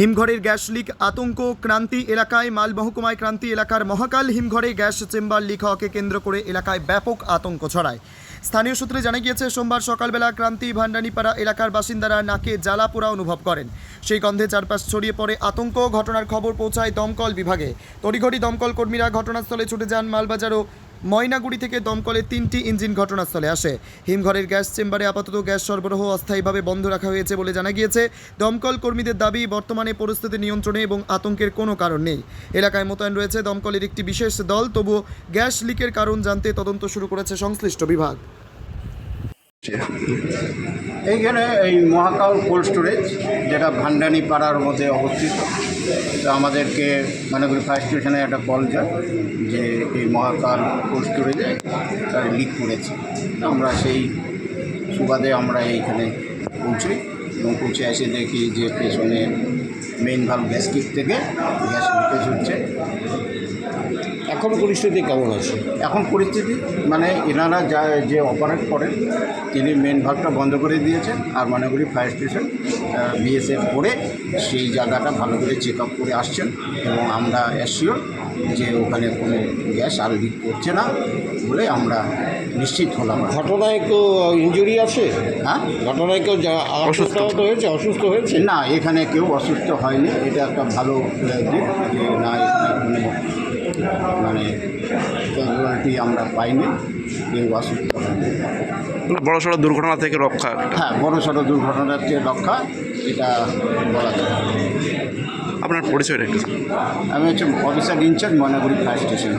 হিমঘরের gas leak, আতঙ্ক, ক্রান্তি এলাকায় মাল মহকুমায় ক্রান্তি এলাকার মহাকাল হিমঘরে গ্যাস চেম্বার লিক হওয়াকে কেন্দ্র করে এলাকায় ব্যাপক আতঙ্ক ছড়ায়। স্থানীয় সূত্রে জানা গিয়েছে, সোমবার সকালবেলা ক্রান্তি ভান্ডানীপাড়া এলাকার বাসিন্দারা নাকে জ্বালা পোড়া অনুভব করেন। সেই গন্ধে চারপাশ ছড়িয়ে পড়ে আতঙ্ক। ঘটনার খবর পৌঁছায় দমকল বিভাগে। তড়িঘড়ি দমকল কর্মীরা ঘটনাস্থলে ছুটে যান মালবাজার ও ময়নাগুড়ি থেকে দমকলের তিনটি ইঞ্জিন ঘটনাস্থলে আসে। হিমঘরের গ্যাস চেম্বারে আপাতত গ্যাস সরবরাহ অস্থায়ীভাবে বন্ধ রাখা হয়েছে বলে জানা গিয়েছে। দমকল কর্মীদের দাবি, বর্তমানে পরিস্থিতি নিয়ন্ত্রণে এবং আতঙ্কের কোনো কারণ নেই। এলাকায় মোতায়েন রয়েছে দমকলের একটি বিশেষ দল, তবুও গ্যাস লিকের কারণ জানতে তদন্ত শুরু করেছে সংশ্লিষ্ট বিভাগ। এইখানে এই মহাকাল কোল্ড স্টোরেজ, যেটা ভান্ডানি পাড়ার মধ্যে অবস্থিত। তো আমাদেরকে মানাগুড়ি ফায়ার স্টেশনে একটা কল যায় যে এই মহাকাল কোল্ড স্টোরেজে তার লিক করেছে। আমরা সেই সুবাদে আমরা এইখানে পৌঁছই এবং পৌঁছে এসে দেখি যে পেছনে মেইন ভাল্ব গ্যাসকিট থেকে গ্যাস লিকেজ হচ্ছে। এখন পরিস্থিতি কেমন আছে? এখন পরিস্থিতি মানে এনারা যা যে অপারেট করেন তিনি মেন ভাগটা বন্ধ করে দিয়েছেন আর মনেকরি ফায়ার স্টেশন বিএসএফ করে সেই জায়গাটা ভালো করে চেক আপ করে আসছেন এবং আমরা অ্যাসিওর যে ওখানে কোনো গ্যাস আর লিক করছে না বলে আমরা নিশ্চিত হলাম। ঘটনায় কেউ ইঞ্জুরি আছে? হ্যাঁ? ঘটনায় কেউ যা- অসুস্থ। হয়েছে অসুস্থ হয়েছে? না এখানে কেউ অসুস্থ হয়নি এটা একটা ভালো দিক যে না এখানে কোনো মানে ক্যাজুয়ালিটি আমরা পাইনি কেউ অসুস্থ হয়নি বড় সড়ো দুর্ঘটনা থেকে রক্ষা হ্যাঁ বড় সড়ো দুর্ঘটনার যে রক্ষা এটা বলা যায়। আপনার পরিচয় একটু আমি হচ্ছে officer in charge Moynaguri fire station.